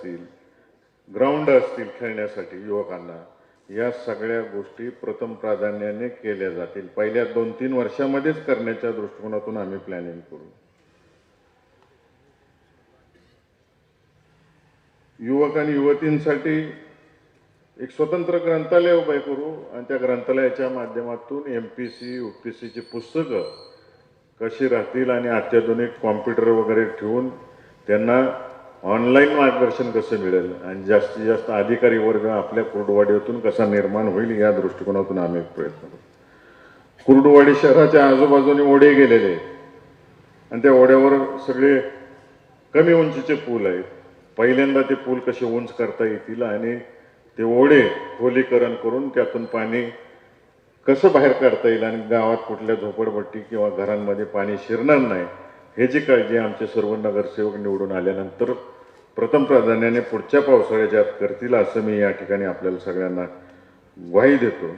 असतील ग्राउंड असतील खेळण्यासाठी युवकांना या सगळ्या गोष्टी प्रथम प्राधान्याने केल्या जातील. पहिल्या दोन तीन वर्षामध्येच करण्याच्या दृष्टिकोनातून आम्ही प्लॅनिंग करू. युवक आणि युवतींसाठी एक स्वतंत्र ग्रंथालय उभे करू आणि त्या ग्रंथालयाच्या माध्यमातून M P C U P सीची पुस्तकं कशी राहतील आणि अत्याधुनिक कॉम्प्युटर वगैरे ठेवून त्यांना ऑनलाईन मार्गदर्शन कसं मिळेल? आणि जास्तीत जास्त अधिकारी वर्ग आपल्या कुर्डवाडीतून कसा निर्माण होईल या दृष्टिकोनातून आम्ही प्रयत्न करू. कुर्डवाडी शहराच्या आजूबाजूने ओढे गेलेले आहेत. आणि त्या ओढ्यावर सगळे कमी उंचीचे पूल आहेत. पहिल्यांदा ते पूल कसे उंच करता येतील आणि ते ओढे खोलीकरण करून त्यातून पाणी कसं बाहेर काढता येईल आणि गावात कुठल्या झोपडपट्टी किंवा घरांमध्ये पाणी शिरणार नाही हे जी काळजी आमचे सर्व नगरसेवक निवडून आल्यानंतर प्रथम प्राधान्याने पुढच्या पावसाळ्याच्या करतील असं मी या ठिकाणी आपल्याला सगळ्यांना ग्वाही देतो.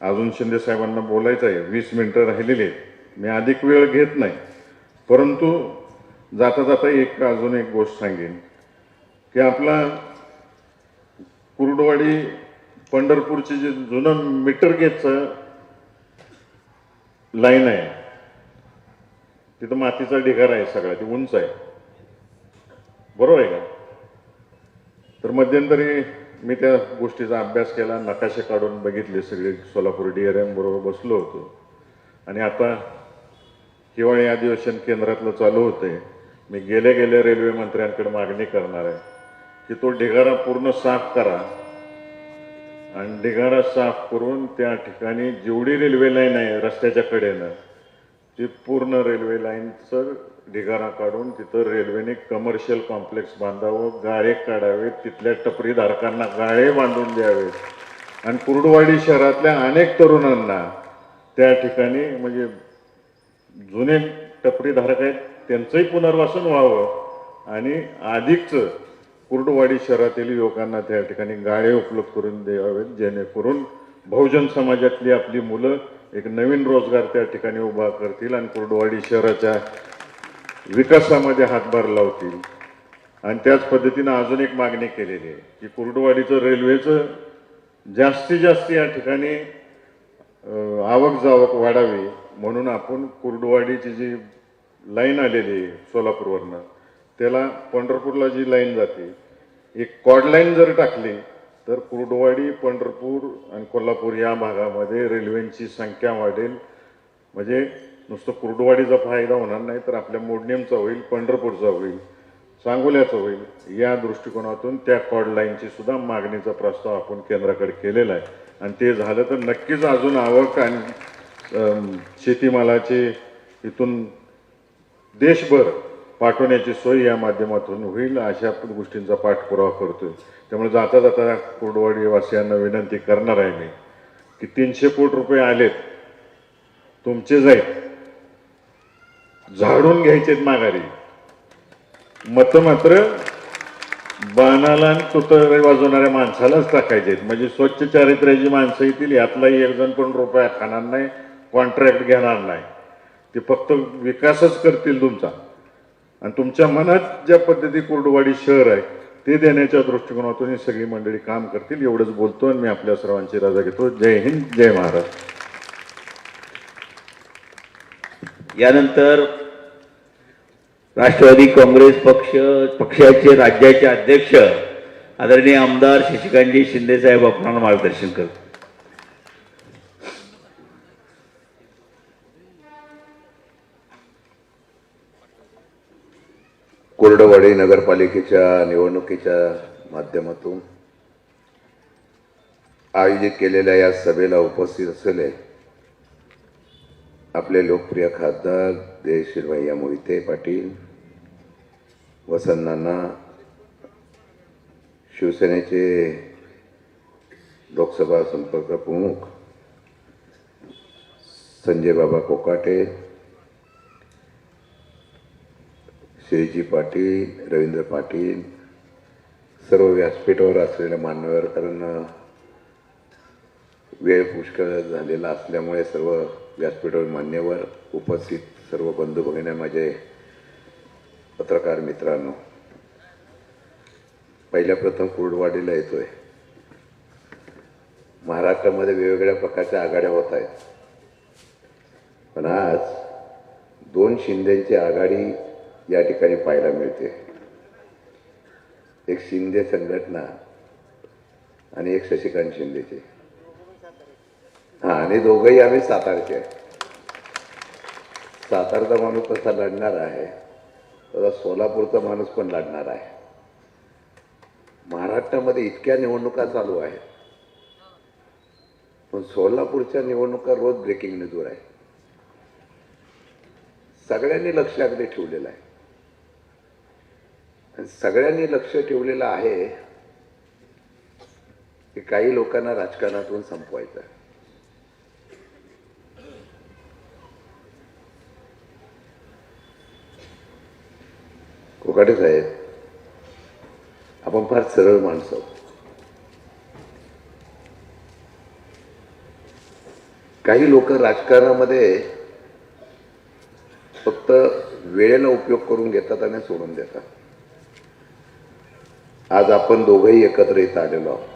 अजून शिंदे साहेबांना बोलायचं आहे. वीस मिनटं राहिलेली आहेत. मी अधिक वेळ घेत नाही. परंतु जाता जाता एक अजून एक गोष्ट सांगेन की आपला कुर्डवाडी पंढरपूरचे जे जुनं मीटर गेजचं लाईन आहे तिथं मातीचा ढिगारा आहे सगळा ती उंच आहे. बरोबर आहे का? तर मध्यंतरी मी त्या गोष्टीचा अभ्यास केला नकाशे काढून बघितले सगळे सोलापूर डी आर एम बरोबर बसलो होतो. आणि आता हिवाळी अधिवेशन केंद्रातलं चालू होतंय. मी गेल्या गेल्या रेल्वे मंत्र्यांकडे मागणी करणार आहे की तो ढिगारा पूर्ण साफ करा. आणि ढिगारा साफ करून त्या ठिकाणी जेवढी रेल्वे लाईन आहे रस्त्याच्या कडेनं ती पूर्ण रेल्वे लाईनचं ढिगारा काढून तिथं रेल्वेने कमर्शियल कॉम्प्लेक्स बांधावं गाळे काढावेत तिथल्या टपरीधारकांना गाळे बांधून द्यावेत. आणि कुर्डवाडी शहरातल्या अनेक तरुणांना त्या ठिकाणी म्हणजे जुने टपरीधारक आहेत त्यांचंही पुनर्वासन व्हावं. आणि अधिकचं कुर्डवाडी शहरातील युवकांना त्या ठिकाणी गाळे उपलब्ध करून द्यावेत जेणेकरून बहुजन समाजातली आपली मुलं एक नवीन रोजगार त्या ठिकाणी उभा करतील आणि कुर्डवाडी शहराच्या विकासामध्ये हातभार लावतील. आणि त्याच पद्धतीनं अजून एक मागणी केलेली आहे की कुर्डवाडीचं रेल्वेचं जास्तीत जास्त या ठिकाणी आवक जावक वाढावी म्हणून आपण कुर्डवाडीची जी लाईन आलेली आहे सोलापूरवरनं त्याला पंढरपूरला जी लाईन जाते एक कॉड लाईन जर टाकली तर कुर्डवाडी पंढरपूर आणि कोल्हापूर या भागामध्ये रेल्वेंची संख्या वाढेल. म्हणजे नुसतं कुर्डवाडीचा फायदा होणार नाही तर आपल्या मोडनेमचा होईल पंढरपूरचा होईल सांगोल्याचा होईल या दृष्टिकोनातून त्या कॉड लाईनची सुद्धा मागणीचा प्रस्ताव आपण केंद्राकडे केलेला आहे. आणि ते झालं तर नक्कीच अजून आवक आणि शेतीमालाचे इथून देशभर पाठवण्याची सोय या माध्यमातून होईल अशा गोष्टींचा पाठपुरावा करतोय. त्यामुळे जाता जाता कोडवाडीवासियांना विनंती करणार आहे मी की तीनशे कोटी रुपये आलेत तुमचे जाईल झाडून घ्यायचेत माघारी. मत मात्र बाणाला आणि तुतरे वाजवणाऱ्या माणसालाच टाकायचे म्हणजे स्वच्छ चारित्र्याची माणसं येतील यातलाही एक जण पण रुपया खाणार नाही कॉन्ट्रॅक्ट घेणार नाही. ते फक्त विकासच करतील तुमचा. आणि तुमच्या मनात ज्या पद्धती कोरडवाडी शहर आहे ते देण्याच्या दृष्टिकोनातून ही सगळी मंडळी काम करतील एवढंच बोलतो आणि मी आपल्या सर्वांची राजा घेतो. जय हिंद जय महाराष्ट्र. यानंतर राष्ट्रवादी काँग्रेस पक्ष पक्षाचे राज्याचे अध्यक्ष आदरणीय आमदार शशिकांतजी शिंदे साहेब आपणाला मार्गदर्शन करतो कोरडवाडी नगरपालिकेच्या निवडणुकीच्या माध्यमातून आयोजित केलेल्या या सभेला उपस्थित असलेले आपले लोकप्रिय खासदार जयश्रीभैया मोहिते पाटील वसंतांना शिवसेनेचे लोकसभा संपर्क प्रमुख संजय बाबा कोकाटे श्रीजी पाटील रवींद्र पाटील सर्व व्यासपीठावर असलेल्या मान्यवर कारण वेळ पुष्कळ झालेला असल्यामुळे सर्व व्यासपीठावर मान्यवर उपस्थित सर्व बंधू भगिनी माझे पत्रकार मित्रांनो पहिल्या प्रथम कुर्डवाडीला आहे महाराष्ट्रामध्ये वेगवेगळ्या प्रकारच्या आघाड्या होत आहेत. पण आज दोन शिंदेची आघाडी या ठिकाणी पाहायला मिळते. एक शिंदे संघटना आणि एक शशिकांत शिंदेचे. हा आणि दोघंही आम्ही सातारचे आहे. सातारचा माणूस तसा लढणार आहे. तसा सोलापूरचा माणूस पण लढणार आहे. महाराष्ट्रामध्ये इतक्या निवडणुका चालू आहेत. पण सोलापूरच्या निवडणुका रोज ब्रेकिंग न्यूजवर आहे सगळ्यांनी लक्ष अगदी ठेवलेलं आहे. सगळ्यांनी लक्ष ठेवलेलं आहे की काही लोकांना राजकारणातून संपवायचं आहे कोकाटे साहेब आपण फार सरळ माणसं आहोत. काही लोक राजकारणामध्ये फक्त वेळेला उपयोग करून घेतात आणि सोडून देतात आज आपण दोघंही एकत्र येत आलेलो आहोत.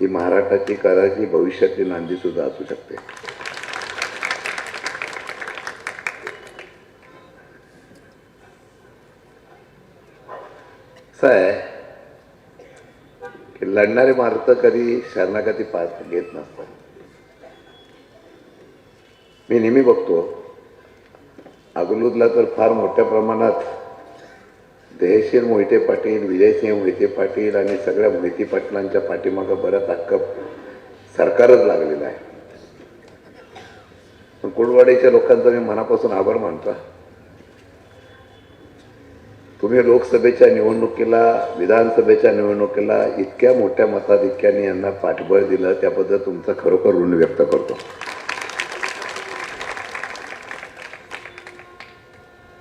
ही महाराष्ट्राची कराची भविष्यातली नांदी सुद्धा असू शकते. असं आहे की लढणारे मार्ग कधी शरणागती पार घेत नसतात. मी नेहमी बघतो अगलूदला तर फार मोठ्या प्रमाणात देहशीर मोहिते पाटील विजयसिंह मोहिते पाटील आणि सगळ्या मोहिते पाटलांच्या पाठीमागं बरंच हक्क सरकारच लागलेलं आहे. पण कुडवाडीच्या लोकांचा मी मनापासून आभार मानतो. तुम्ही लोकसभेच्या निवडणुकीला विधानसभेच्या निवडणुकीला इतक्या मोठ्या मताधिक्याने यांना पाठबळ दिलं त्याबद्दल तुमचं खरोखर ऋण व्यक्त करतो.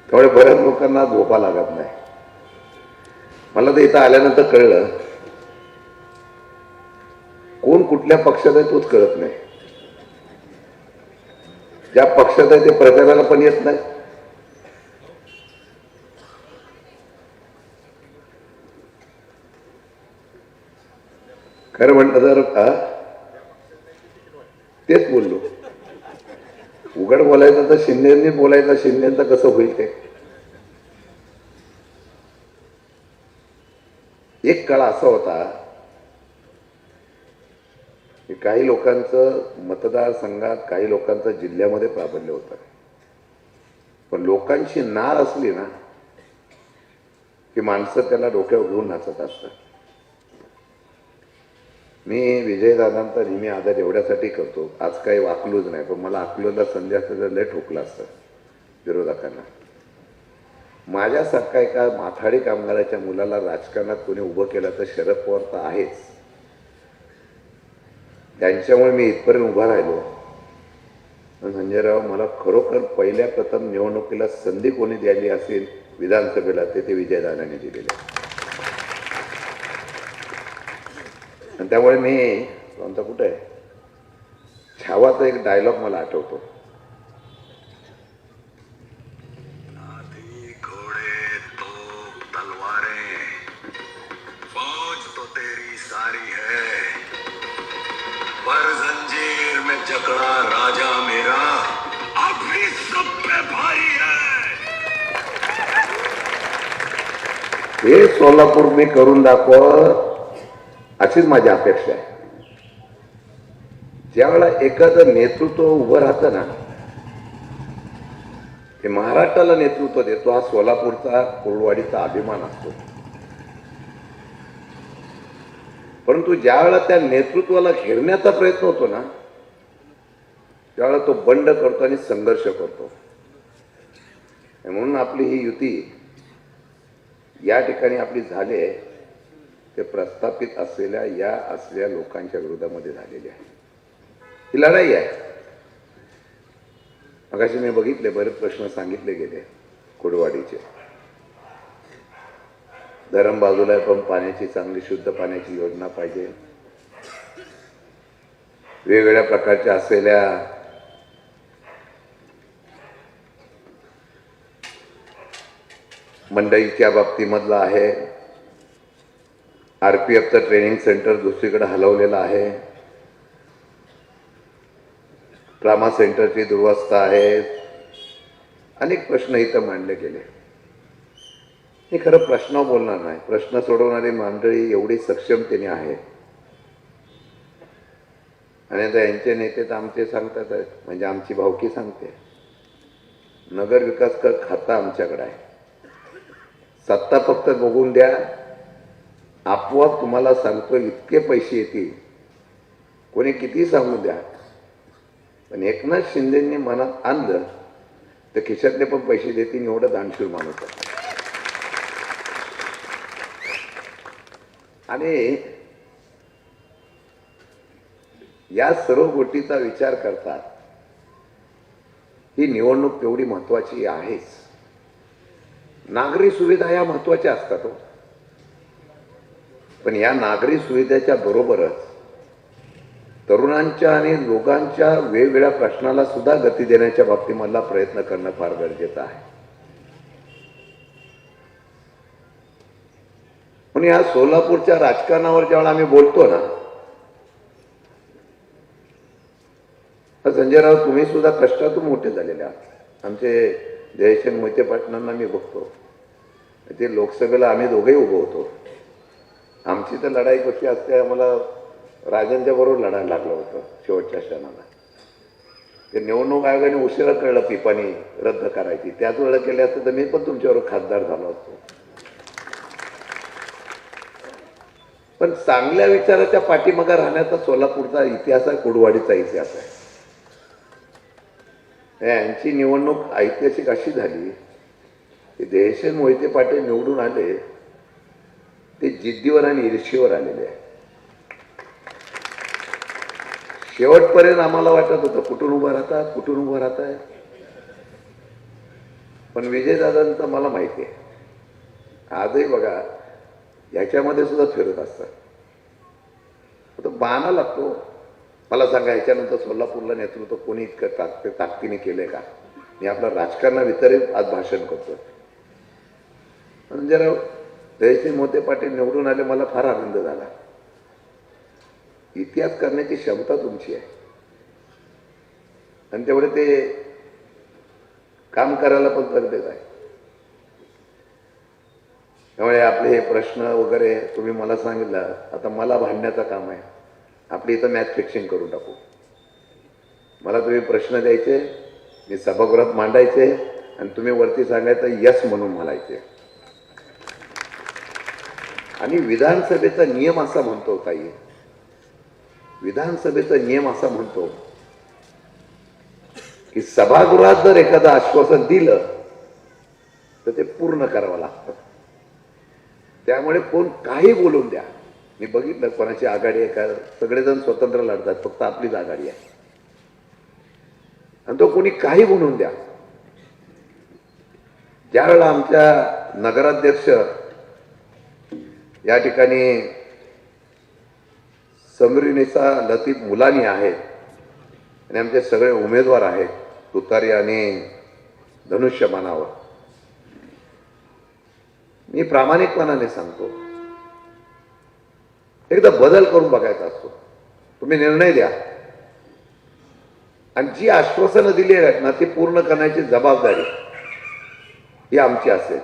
त्यामुळे बऱ्याच लोकांना झोपा लागत नाही. मला तर इथं आल्यानंतर कळलं. कोण कुठल्या पक्षात आहे तोच कळत नाही. ज्या पक्षात आहे ते प्रचाराला पण येत नाही. खरं म्हणलं तर तेच बोललो. उघड बोलायचं तर शिंदेनी बोलायचं शिंदेचं कसं होईल ते? एक काळ असा होता की काही लोकांचं मतदारसंघात काही लोकांचं जिल्ह्यामध्ये प्राबल्य होतं. पण लोकांची नाळ असली ना की माणसं त्याला डोक्यावर घेऊन नाचत असतात. मी विजयदादांचा नेहमी आदर एवढ्यासाठी करतो. आज काही वाकलोच नाही पण मला आकलोला संधी असतं तर लय ठोकलं असतं विरोधकांना. माझ्यासारखा एका माथाडी कामगाराच्या मुलाला राजकारणात कोणी उभं केलं तर शरद पवार तर आहेच. त्यांच्यामुळे मी इथपर्यंत उभा राहिलो. पण संजयराव मला खरोखर पहिल्या प्रथम निवडणुकीला संधी कोणी द्यायली असेल विधानसभेला ते ते विजयदादांनी दिलेले. आणि त्यामुळे मी आमचा कुठे आहे? छावाचा एक डायलॉग मला आठवतो. हे सोलापूर मी करून दाखव अशीच माझी अपेक्षा आहे. ज्यावेळेला एखादं नेतृत्व उभं राहतं ना ते महाराष्ट्राला नेतृत्व देतो हा सोलापूरचा कोळवाडीचा अभिमान असतो. परंतु ज्यावेळेला त्या नेतृत्वाला घेरण्याचा प्रयत्न होतो ना त्यावेळेला तो बंड करतो आणि संघर्ष करतो. म्हणून आपली ही युती या ठिकाणी आपली झाले ते प्रस्थापित असलेल्या या असल्या लोकांच्या विरोधामध्ये झालेली आहे. ही लढाई आहे. मगाशी मी बघितले बरेच प्रश्न सांगितले गेले कुडवाडीचे. धरण बाजूला पण पाण्याची चांगली शुद्ध पाण्याची योजना पाहिजे. वेगवेगळ्या प्रकारच्या असलेल्या मंडईच्या बाबतीमधला आहे. आर पी एफचं ट्रेनिंग सेंटर दुसरीकडे हलवलेलं आहे. ट्रामा सेंटरची दुर्वस्था आहे. अनेक प्रश्न इथं मांडले गेले. हे खरं प्रश्न बोलणार नाही. प्रश्न सोडवणारी मंडळी एवढी सक्षमतेने आहे. आणि आता यांचे नेते तर आमचे सांगतात म्हणजे आमची भावकी सांगते. नगर विकास कर खाता आमच्याकडे आहे. सत्ता फक्त बघून द्या. आपोआप तुम्हाला सांगतो इतके पैसे येतील. कोणी किती सांगू द्या. पण एकनाथ शिंदेंनी मनात आणलं तर खिशातले पण पैसे देतील एवढं दानशूर माणूस आणि या सर्व गोष्टीचा विचार करतात ही निवडणूक तेवढी महत्वाची आहेच. नागरी सुविधा या महत्त्वाच्या असतात हो. पण या नागरी सुविधेच्या बरोबरच तरुणांच्या आणि लोकांच्या वेगवेगळ्या प्रश्नाला सुद्धा गती देण्याच्या बाबतीत मला प्रयत्न करणं फार गरजेचं आहे म्हणून या सोलापूरच्या राजकारणावर ज्यावेळेला आम्ही बोलतो ना संजय राव तुम्ही सुद्धा कष्टातून मोठे झालेले आहात आमचे जयशंकर मोहिते पाटलांना मी बघतो. ते लोकसभेला आम्ही दोघेही उभं होतो. आमची तर लढाई कशी असते आम्हाला राजांच्या बरोबर लढायला लागलं होतं शेवटच्या क्षणाला. ते निवडणूक आयोगाने उशिरा कळलं पिपाणी रद्द करायची. त्याच वेळेला केले असतं तर मी पण तुमच्यावर खासदार झालो असतो. पण चांगल्या विचाराच्या पाठीमागा राहण्याचा सोलापूरचा इतिहास आहे कुडवाडीचा इतिहास आहे. यांची निवडणूक ऐतिहासिक अशी झाली की देशे मोहिते पाटील निवडून आले ते जिद्दीवर आणि ईर्षेवर आलेले आहे. शेवटपर्यंत आम्हाला वाटत होतं कुठून उभं राहतात कुठून उभं राहत आहे पण विजयदादांचं मला माहिती आहे. आजही बघा याच्यामध्ये सुद्धा फिरत असतात. तो बाणा लागतो. मला सांगा याच्यानंतर सोलापूरला नेतृत्व कोणी इतकं ताकद ताकदीने केलंय का? मी आपलं राजकारणावितरित आज भाषण करतो पण जरा जयसिंग मोते पाटील निवडून आले मला फार आनंद झाला. इतिहास करण्याची क्षमता तुमची आहे. आणि तेवढे ते काम करायला पण तरबेज आहे. त्यामुळे आपले हे प्रश्न वगैरे तुम्ही मला सांगितलं आता मला भांडण्याचं काम आहे. आपली इथं मॅच फिक्सिंग करून टाकू. मला तुम्ही प्रश्न द्यायचे मी सभागृहात मांडायचे आणि तुम्ही वरती सांगायचं यस म्हणून म्हणायचे. आणि विधानसभेचा नियम असा म्हणतो ताई. विधानसभेचा नियम असा म्हणतो की सभागृहात जर एखादं आश्वासन दिलं तर ते पूर्ण करावं लागतं. त्यामुळे कोण काही बोलून द्या. मी बघितलं कोणाची आघाडी आहे का? सगळेजण स्वतंत्र लढतात फक्त आपलीच आघाडी आहे. आणि तो कोणी काही बोलून द्या. ज्यावेळेला आमच्या नगराध्यक्ष या ठिकाणी समरीनिसा लतीफ मुलानी आहेत आणि आमचे सगळे उमेदवार आहेत तुतारी आणि धनुष्यबाणावर. मी प्रामाणिकपणाने सांगतो एकदा बदल करून बघायचा असतो. तुम्ही निर्णय द्या. आणि जी आश्वासनं दिली आहेत ना ती पूर्ण करण्याची जबाबदारी ही आमची असेल.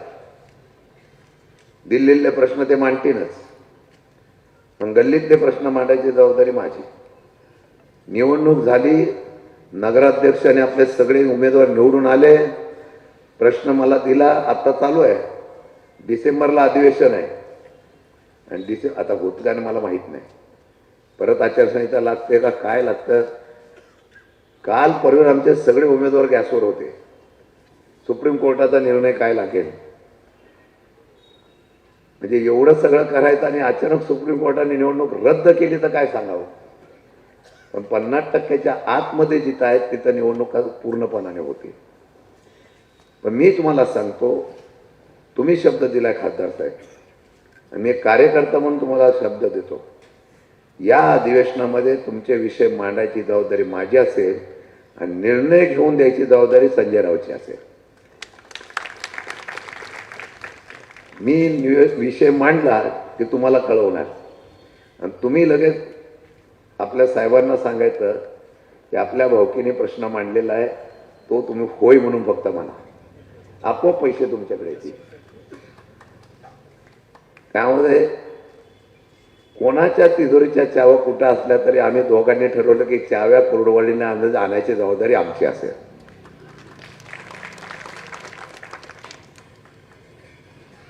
दिल्लीतले प्रश्न ते मांडतीलच. पण गल्लीतले प्रश्न मांडायची जबाबदारी माझी. निवडणूक झाली नगराध्यक्षाने आपले सगळे उमेदवार निवडून आले. प्रश्न मला दिला आता चालू आहे. डिसेंबरला अधिवेशन आहे. आणि डिसे आता होतं का मला माहीत नाही. परत आचारसंहिता लागते का? काय लागतं? काल परवा आमचे सगळे उमेदवार गॅसवर होते. सुप्रीम कोर्टाचा निर्णय काय लागेल? म्हणजे एवढं सगळं करायचं आणि अचानक सुप्रीम कोर्टाने निवडणूक रद्द केली तर काय सांगावं? पण पन्नास टक्क्याच्या आतमध्ये जिथं आहेत तिथं निवडणुका पूर्णपणाने होते. पण मी तुम्हाला सांगतो तुम्ही शब्द दिलाय खासदार साहेब. मी एक कार्यकर्ता म्हणून तुम्हाला शब्द देतो. या अधिवेशनामध्ये तुमचे विषय मांडायची जबाबदारी माझी असेल आणि निर्णय घेऊन द्यायची जबाबदारी संजय रावची असेल. मी विषय मांडला की तुम्हाला कळवणार. आणि तुम्ही लगेच आपल्या साहेबांना सांगायचं की आपल्या भावकीने प्रश्न मांडलेला आहे तो तुम्ही होय म्हणून फक्त म्हणा. आपोआप पैसे तुमच्याकडे येतील. त्यामध्ये कोणाच्या तिजोरीच्या चाव्या कुठं असल्या तरी आम्ही दोघांनी ठरवलं की चाव्या कुरडवाडीने अंदाज आणायची जबाबदारी आमची असेल.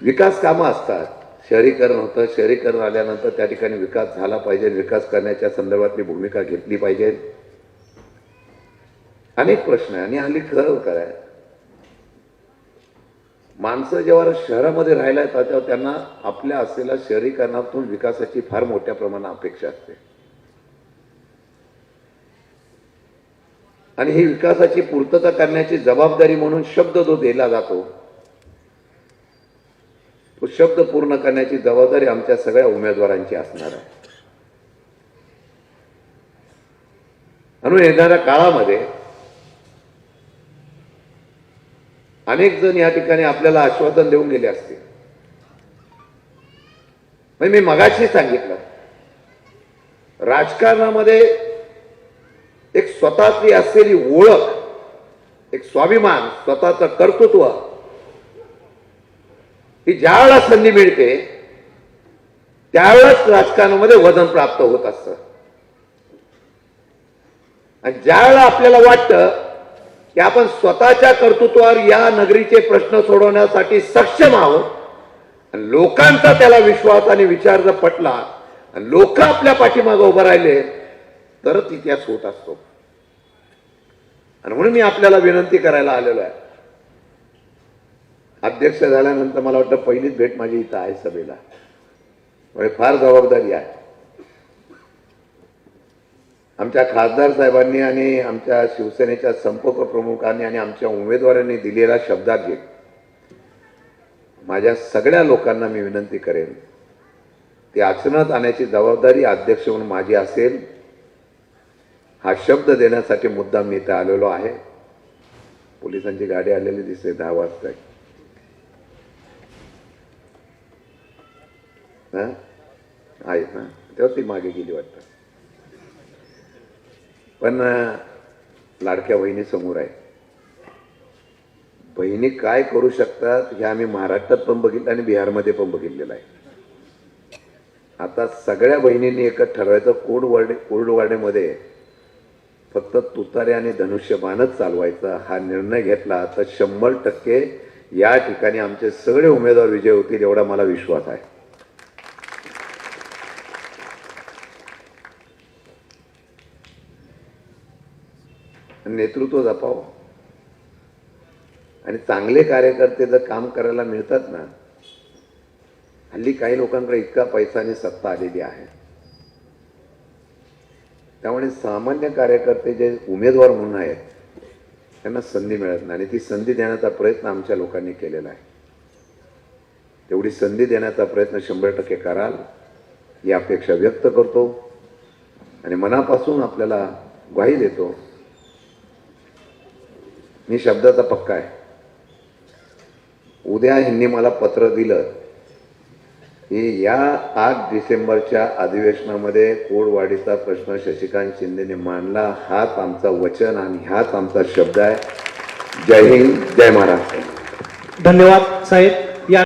विकास कामं असतात. शहरीकरण होतं. शहरीकरण आल्यानंतर त्या ठिकाणी विकास झाला पाहिजे. विकास करण्याच्या संदर्भातली भूमिका घेतली पाहिजे. अनेक प्रश्न आहे. आणि हल्ली खरं काय माणसं जेव्हा शहरामध्ये राहायला येतात तेव्हा त्यांना आपल्या असलेल्या शहरीकरणातून विकासाची फार मोठ्या प्रमाणात अपेक्षा असते. आणि ही विकासाची पूर्तता करण्याची जबाबदारी म्हणून शब्द जो दिला जातो तो शब्द पूर्ण करण्याची जबाबदारी आमच्या सगळ्या उमेदवारांची असणार आहे. म्हणून येणाऱ्या काळामध्ये अनेक जण या ठिकाणी आपल्याला आश्वासन देऊन गेले असते. म्हणजे मी मगाशी सांगितलं राजकारणामध्ये एक स्वतःची असलेली ओळख एक स्वाभिमान स्वतःचं कर्तृत्व ही ज्या वेळेला संधी मिळते त्यावेळेस राजकारणामध्ये वजन प्राप्त होत असतं. आणि ज्या वेळेला आपल्याला वाटतं की आपण स्वतःच्या कर्तृत्वावर या नगरीचे प्रश्न सोडवण्यासाठी सक्षम आहोत. लोकांचा त्याला विश्वास आणि विचार जर पटला लोक आपल्या पाठीमागे उभं राहिले तरच इतिहास होत असतो. आणि म्हणून मी आपल्याला विनंती करायला आलेलो आहे. अध्यक्ष झाल्यानंतर मला वाटतं पहिलीच भेट माझी इथं आहे सभेला. म्हणजे फार जबाबदारी आहे. आमच्या खासदार साहेबांनी आणि आमच्या शिवसेनेच्या संपर्क प्रमुखांनी आणि आमच्या उमेदवारांनी दिलेल्या शब्दात माझ्या सगळ्या लोकांना मी विनंती करेन ती आचरणात आणण्याची जबाबदारी अध्यक्ष म्हणून माझी असेल हा शब्द देण्यासाठी मुद्दाम मी इथं आलेलो आहे. पोलिसांची गाडी आलेली दिसते दहा वाजता आहेत ना तेव्हा ती मागे गेली वाटतं. पण लाडक्या बहिणी समोर आहे बहिणी काय करू शकतात हे आम्ही महाराष्ट्रात पण बघितलं आणि बिहारमध्ये पण बघितलेलं आहे. आता सगळ्या बहिणींनी एकच ठरवायचं कोडवर्डे कोरडवाड्यामध्ये फक्त तुतारे आणि धनुष्यबाणच चालवायचा. हा निर्णय घेतला तर शंभर टक्के या ठिकाणी आमचे सगळे उमेदवार विजय होतील एवढा मला विश्वास आहे. नेतृत्व जपावं. आणि चांगले कार्यकर्ते जर काम करायला मिळतात ना हल्ली काही लोकांकडे इतका पैसा आणि सत्ता आलेली आहे. त्यामुळे सामान्य कार्यकर्ते जे उमेदवार म्हणून आहेत त्यांना संधी मिळत नाही. आणि ती संधी देण्याचा प्रयत्न आमच्या लोकांनी केलेला आहे. तेवढी संधी देण्याचा प्रयत्न शंभर टक्के कराल ही अपेक्षा व्यक्त करतो. आणि मनापासून आपल्याला ग्वाही देतो मी शब्दाचा पक्का आहे. उद्या ह्यांनी मला पत्र दिलं की या आठ डिसेंबरच्या अधिवेशनामध्ये कोडवाढीचा प्रश्न शशिकांत शिंदेने मांडला. हाच आमचा वचन आणि हाच आमचा शब्द आहे. जय हिंद जय महाराष्ट्र. धन्यवाद साहेब.